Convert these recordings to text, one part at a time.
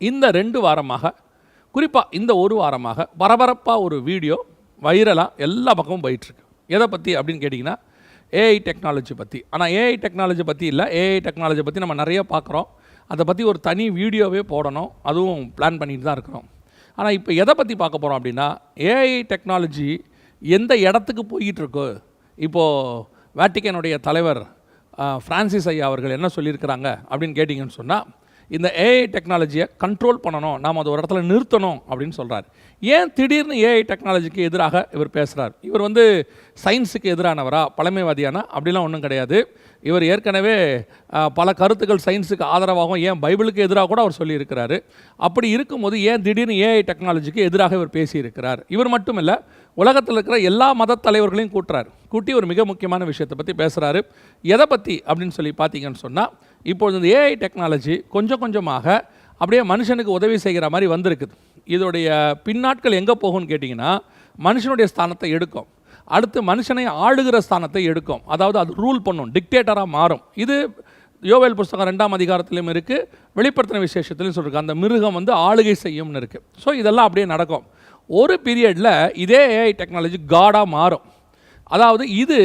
இந்த ரெண்டு வாரமாக குறிப்பாக இந்த ஒரு வாரமாக பரபரப்பாக ஒரு வீடியோ வைரலாக எல்லா பக்கமும் போயிட்டுருக்கு. எதை பற்றி அப்படின்னு கேட்டிங்கன்னா ஏஐ டெக்னாலஜி பற்றி ஆனால் ஏஐ டெக்னாலஜி பற்றி இல்லை. ஏஐ டெக்னாலஜி பற்றி நம்ம நிறைய பார்க்குறோம் அதை பற்றி ஒரு தனி வீடியோவே போடணும். அதுவும் பிளான் பண்ணிட்டு தான் இருக்கிறோம். ஆனால் இப்போ எதை பற்றி பார்க்க போகிறோம் அப்படின்னா ஏஐ டெக்னாலஜி எந்த இடத்துக்கு போயிட்டுருக்கோ? இப்போது வேட்டிக்கனுடைய தலைவர் ஃப்ரான்சிஸ் ஐயா அவர்கள் என்ன சொல்லியிருக்கிறாங்க அப்படின்னு கேட்டிங்கன்னு சொன்னால் இந்த ஏஐ டெக்னாலஜியை கண்ட்ரோல் பண்ணணும். நாம் அதை ஒரு இடத்துல நிறுத்தணும் அப்படின்னு சொல்கிறார் ஏன் திடீர்னு ஏஐ டெக்னாலஜிக்கு எதிராக இவர் பேசுகிறார் இவர் வந்து சயின்ஸுக்கு எதிரானவரா? பழமைவாதியானா? அப்படிலாம் ஒன்றும் கிடையாது. இவர் ஏற்கனவே பல கருத்துக்கள் சயின்ஸுக்கு ஆதரவாகவும் ஏன் பைபிளுக்கு எதிராக கூட அவர் சொல்லியிருக்கிறாரு. அப்படி இருக்கும்போது ஏன் திடீர்னு ஏஐ டெக்னாலஜிக்கு எதிராக இவர் பேசியிருக்கிறார்? இவர் மட்டும் இல்லை உலகத்தில் இருக்கிற எல்லா மத தலைவர்களையும் கூட்டுறாரு. கூட்டி ஒரு மிக முக்கியமான விஷயத்தை பற்றி பேசுகிறாரு எதை பற்றி அப்படின்னு சொல்லி பார்த்தீங்கன்னு சொன்னால் இப்பொழுது இந்த ஏஐ டெக்னாலஜி கொஞ்சம் கொஞ்சமாக அப்படியே மனுஷனுக்கு உதவி செய்கிற மாதிரி வந்திருக்குது. இதோடைய பின்னாட்கள் எங்கே போகும்னு கேட்டிங்கன்னா மனுஷனுடைய ஸ்தானத்தை எடுக்கும். அடுத்து மனுஷனை ஆளுகிற ஸ்தானத்தை எடுக்கும். அதாவது அது ரூல் பண்ணும் டிக்டேட்டராக மாறும். இது யோவேல் புஸ்தகம் ரெண்டாம் அதிகாரத்திலையும் இருக்குது வெளிப்படுத்தின விசேஷத்துலையும் சொல்லிருக்கு. அந்த மிருகம் வந்து ஆளுகை செய்யும்னு இருக்குது ஸோ இதெல்லாம் அப்படியே நடக்கும். ஒரு பீரியடில் இதே ஏஐ டெக்னாலஜி காடாக மாறும். அதாவது இது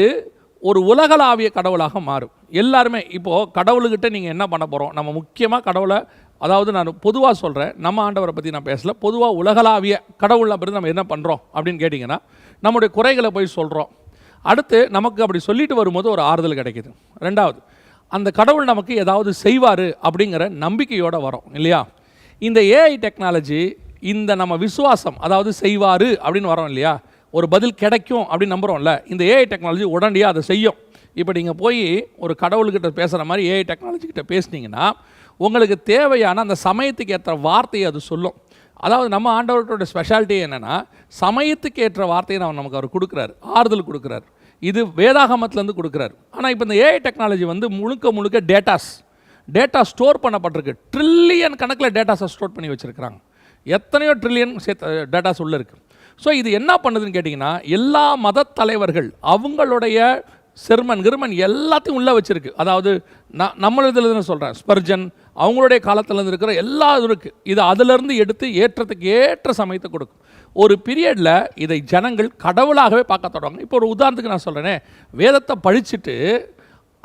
ஒரு உலகளாவிய கடவுளாக மாறும். எல்லாருமே இப்போது கடவுளுக்கிட்ட நீங்கள் என்ன பண்ண போகிறோம் நம்ம முக்கியமாக கடவுளை அதாவது நான் பொதுவாக சொல்கிறேன் நம்ம ஆண்டவரை பற்றி நான் பேசல. பொதுவாக உலகளாவிய கடவுள் அப்படி நம்ம என்ன பண்ணுறோம் அப்படின்னு கேட்டிங்கன்னா நம்முடைய குறைகளை போய் சொல்கிறோம் அடுத்து நமக்கு அப்படி சொல்லிட்டு வரும்போது ஒரு ஆறுதல் கிடைக்குது. ரெண்டாவது அந்த கடவுள் நமக்கு ஏதாவது செய்வார் அப்படிங்கிற நம்பிக்கையோடு வரோம் இல்லையா? இந்த ஏஐ டெக்னாலஜி இந்த நம்ம விசுவாசம் அதாவது செய்வார் அப்படின்னு வரோம் இல்லையா? ஒரு பதில் கிடைக்கும் அப்படின்னு நம்புகிறோம்ல இந்த ஏஐ டெக்னாலஜி உடனடியாக அதை செய்யும். இப்போ நீங்கள் போய் ஒரு கடவுள்கிட்ட பேசுகிற மாதிரி ஏஐ டெக்னாலஜி கிட்ட பேசுனீங்கன்னா உங்களுக்கு தேவையான அந்த சமயத்துக்கு ஏற்ற வார்த்தையை அது சொல்லும். அதாவது நம்ம ஆண்டவர்களோட ஸ்பெஷாலிட்டி என்னென்னா சமயத்துக்கு ஏற்ற வார்த்தையை நம்ம நமக்கு அவர் கொடுக்குறாரு ஆறுதல் கொடுக்குறாரு. இது வேதாகமத்துலேருந்து கொடுக்குறாரு. ஆனால் இப்போ இந்த ஏஐ டெக்னாலஜி வந்து முழுக்க முழுக்க டேட்டாஸ் டேட்டா ஸ்டோர் பண்ணப்பட்டிருக்கு. ட்ரில்லியன் கணக்கில் டேட்டாஸை ஸ்டோர் பண்ணி வச்சுருக்கிறாங்க. எத்தனையோ ட்ரில்லியன் சேர்த்து டேட்டாஸ் உள்ளே இருக்குது ஸோ இது என்ன பண்ணுதுன்னு கேட்டிங்கன்னா எல்லா மத தலைவர்கள் அவங்களுடைய செர்மன் கிருமன் எல்லாத்தையும் உள்ளே வச்சுருக்கு. அதாவது நான் நம்ம சொல்கிறேன் ஸ்பர்ஜன் அவங்களுடைய காலத்துலேருந்து இருக்கிற எல்லா இதுவும் இருக்குது இது அதிலிருந்து எடுத்து ஏற்றத்துக்கு ஏற்ற சமயத்தை கொடுக்கும். ஒரு பீரியடில் இதை ஜனங்கள் கடவுளாகவே பார்க்க தொடங்க இப்போ ஒரு உதாரணத்துக்கு நான் சொல்கிறேனே வேதத்தை படிச்சுட்டு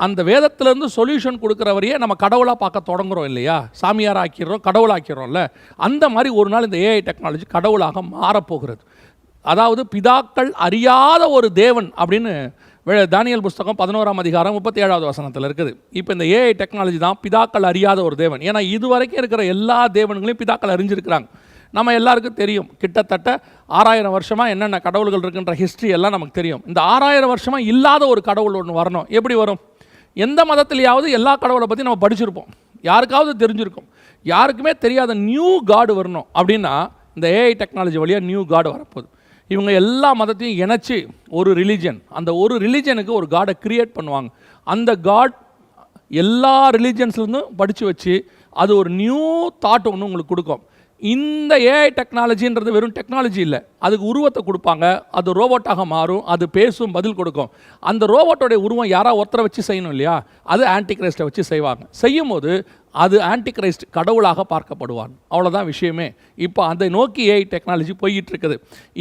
அந்த வேதத்திலேருந்து சொல்யூஷன் கொடுக்குறவரையே நம்ம கடவுளாக பார்க்க தொடங்குறோம் இல்லையா? சாமியார் ஆக்கிடுறோம் கடவுளாக்கிறோம்ல அந்த மாதிரி ஒரு நாள் இந்த ஏஐ டெக்னாலஜி கடவுளாக மாறப்போகிறது. அதாவது பிதாக்கள் அறியாத ஒரு தேவன் அப்படின்னு தானியல் புஸ்தகம் பதினோராம் அதிகாரம் முப்பத்தி ஏழாவது வசனத்தில் இருக்குது. இப்போ இந்த ஏஐ டெக்னாலஜி தான் பிதாக்கள் அறியாத ஒரு தேவன். ஏன்னா இது வரைக்கும் இருக்கிற எல்லா தேவன்களையும் பிதாக்கள் அறிஞ்சிருக்கிறாங்க. நம்ம எல்லாருக்கும் தெரியும். கிட்டத்தட்ட ஆறாயிரம் வருஷமாக என்னென்ன கடவுள்கள் இருக்குன்ற ஹிஸ்ட்ரி எல்லாம் நமக்கு தெரியும். இந்த ஆறாயிரம் வருஷமாக இல்லாத ஒரு கடவுள் ஒன்று வரணும். எப்படி வரும்? எந்த மதத்துலையாவது எல்லா கடவுளை பற்றி நம்ம படிச்சிருப்போம். யாருக்காவது தெரிஞ்சிருக்கும். யாருக்குமே தெரியாத நியூ காடு வரணும் அப்படின்னா இந்த ஏஐ டெக்னாலஜி வழியாக நியூ காடு வரப்போகுது. இவங்க எல்லா மதத்தையும் இணைச்சி ஒரு ரிலிஜன் அந்த ஒரு ரிலிஜனுக்கு ஒரு காடை கிரியேட் பண்ணுவாங்க. அந்த காட் எல்லா ரிலீஜன்ஸ்லேருந்தும் படித்து வச்சு அது ஒரு நியூ தாட் ஒன்று உங்களுக்கு கொடுக்கும். இந்த ஏஐ டெக்னாலஜின்றது வெறும் டெக்னாலஜி இல்லை. அதுக்கு உருவத்தை கொடுப்பாங்க அது ரோபோட்டாக மாறும் அது பேசும் பதில் கொடுக்கும். அந்த ரோபோட்டோடைய உருவம் யாரா ஒருத்தரை வச்சு செய்யணும் இல்லையா? அது ஆன்டிகிரைஸ்ட்டை வச்சு செய்வாங்க. செய்யும் போது அது ஆன்டிகிரைஸ்ட் கடவுளாக பார்க்கப்படுவான். அவ்வளோதான் விஷயமே. இப்போ அதை நோக்கி ஏஐ டெக்னாலஜி போய்கிட்டு இருக்குது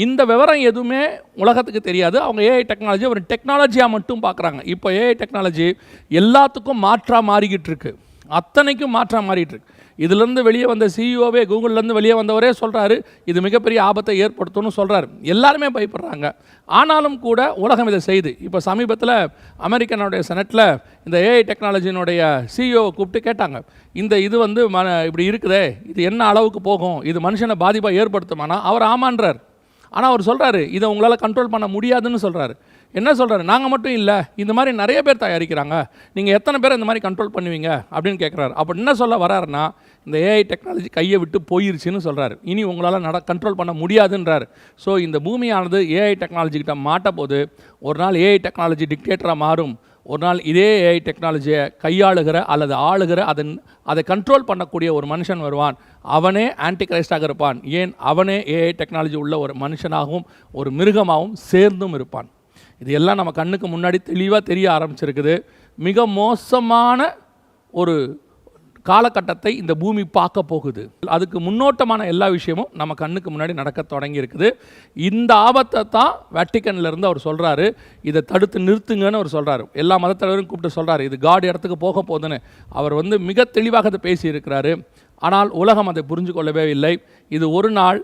இந்த விவரம் எதுவுமே உலகத்துக்கு தெரியாது. அவங்க ஏஐ டெக்னாலஜி ஒரு டெக்னாலஜியாக மட்டும் பார்க்குறாங்க. இப்போ ஏஐ டெக்னாலஜி எல்லாத்துக்கும் மாற்றாக மாறிக்கிட்டு இருக்கு அத்தனைக்கும் மாற்றாக மாறிட்டு இருக்கு இதுலேருந்து வெளியே வந்த சிஇஓவே கூகுள்லேருந்து வெளியே வந்தவரே சொல்கிறாரு இது மிகப்பெரிய ஆபத்தை ஏற்படுத்தும்னு சொல்கிறார் எல்லாருமே பயப்படுறாங்க. ஆனாலும் கூட உலகம் இதை செய்து. இப்போ சமீபத்தில் அமெரிக்கனுடைய செனட்டில் இந்த ஏஐ டெக்னாலஜினுடைய சிஇஓவை கூப்பிட்டு கேட்டாங்க. இந்த இது வந்து ம இப்படி இருக்குதே இது என்ன அளவுக்கு போகும் இது மனுஷனை பாதிப்பாக ஏற்படுத்துமானா? அவர் ஆமான்றார். ஆனால் அவர் சொல்கிறாரு இதை உங்களால் கண்ட்ரோல் பண்ண முடியாதுன்னு சொல்கிறாரு என்ன சொல்கிறாரு நாங்கள் மட்டும் இல்லை இந்த மாதிரி நிறைய பேர் தயாரிக்கிறாங்க. நீங்கள் எத்தனை பேர் இந்த மாதிரி கண்ட்ரோல் பண்ணுவீங்க? அப்படின்னு கேட்குறாரு அப்போ என்ன சொல்ல வராருன்னா இந்த ஏஐ டெக்னாலஜி கையை விட்டு போயிருச்சுன்னு சொல்கிறார் இனி உங்களால் நட கண்ட்ரோல் பண்ண முடியாதுன்றாரு. ஸோ இந்த பூமியானது ஏஐ டெக்னாலஜிக்கிட்ட மாட்ட போது ஒரு நாள் ஏஐ டெக்னாலஜி டிக்டேட்டராக மாறும். ஒரு நாள் இதே ஏஐ டெக்னாலஜியை கையாளுகிற அல்லது ஆளுகிற அதன் அதை கண்ட்ரோல் பண்ணக்கூடிய ஒரு மனுஷன் வருவான். அவனே ஆன்டி கிரைஸ்டாக இருப்பான். ஏன்? அவனே ஏஐ டெக்னாலஜி உள்ள ஒரு மனுஷனாகவும் ஒரு மிருகமாகவும் சேர்ந்தும் இருப்பான். இது எல்லாம் நம்ம கண்ணுக்கு முன்னாடி தெளிவாக தெரிய ஆரம்பிச்சிருக்குது. மிக மோசமான ஒரு காலகட்டத்தை இந்த பூமி பார்க்க போகுது. அதுக்கு முன்னோட்டமான எல்லா விஷயமும் நம்ம கண்ணுக்கு முன்னாடி நடக்க தொடங்கி இருக்குது இந்த ஆபத்தை தான் வேட்டிக்கன்ல இருந்து அவர் சொல்றாரு. இதை தடுத்து நிறுத்துங்கன்னு அவர் சொல்றாரு. எல்லா மதத்தலைவரும் கூப்பிட்டு சொல்றாரு. இது காட் இடத்துக்கு போக போகுதுன்னு. அவர் வந்து மிக தெளிவாக அதை பேசியிருக்கிறாரு. ஆனால் உலகம் அதை புரிஞ்சு கொள்ளவே இல்லை. இது ஒரு நாள்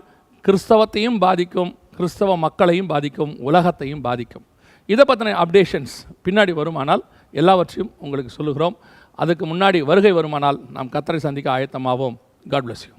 கிறிஸ்தவத்தையும் பாதிக்கும் கிறிஸ்தவ மக்களையும் பாதிக்கும் உலகத்தையும் பாதிக்கும். இதை பற்றின அப்டேஷன்ஸ் பின்னாடி வருமானால் எல்லாவற்றையும் உங்களுக்கு சொல்லுகிறோம். அதுக்கு முன்னாடி வருகை வருமானால் நாம் கத்தரை சந்திக்க ஆயத்தமாவோம். God bless you